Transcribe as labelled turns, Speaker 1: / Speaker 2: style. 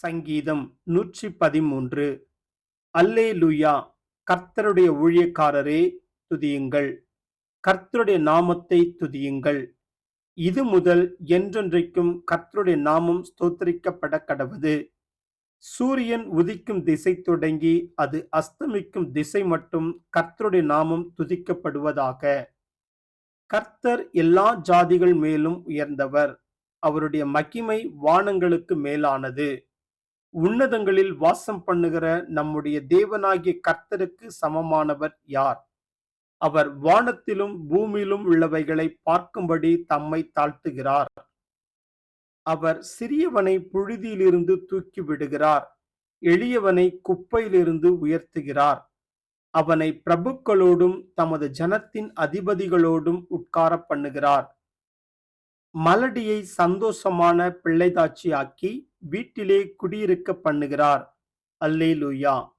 Speaker 1: சங்கீதம் நூற்றி பதிமூன்று அல்லே லூயா கர்த்தருடைய ஊழியக்காரரே துதியுங்கள். கர்த்தருடைய நாமத்தை துதியுங்கள். இது முதல் என்றென்றைக்கும் கர்த்தருடைய நாமம் ஸ்தோத்தரிக்கப்பட கடவுது. சூரியன் உதிக்கும் திசை தொடங்கி அது அஸ்தமிக்கும் திசை மட்டும் கர்த்தருடைய நாமம் துதிக்கப்படுவதாக. கர்த்தர் எல்லா ஜாதிகள் மேலும் உயர்ந்தவர். அவருடைய மகிமை வானங்களுக்கு மேலானது. உன்னதங்களில் வாசம் பண்ணுகிற நம்முடைய தேவனாகிய கர்த்தருக்கு சமமானவர் யார்? அவர் வானத்திலும் பூமியிலும் உள்ளவைகளை பார்க்கும்படி தம்மை தாழ்த்துகிறார். அவர் சிறியவனை புழுதியிலிருந்து தூக்கி விடுகிறார். எளியவனை குப்பையிலிருந்து உயர்த்துகிறார். அவனை பிரபுக்களோடும் தமது ஜனத்தின் அதிபதிகளோடும் உட்கார பண்ணுகிறார். மலடியை சந்தோஷமான பிள்ளைதாட்சியாக்கி வீட்டிலே குடியிருக்க பண்ணுகிறார். அல்லேலூயா.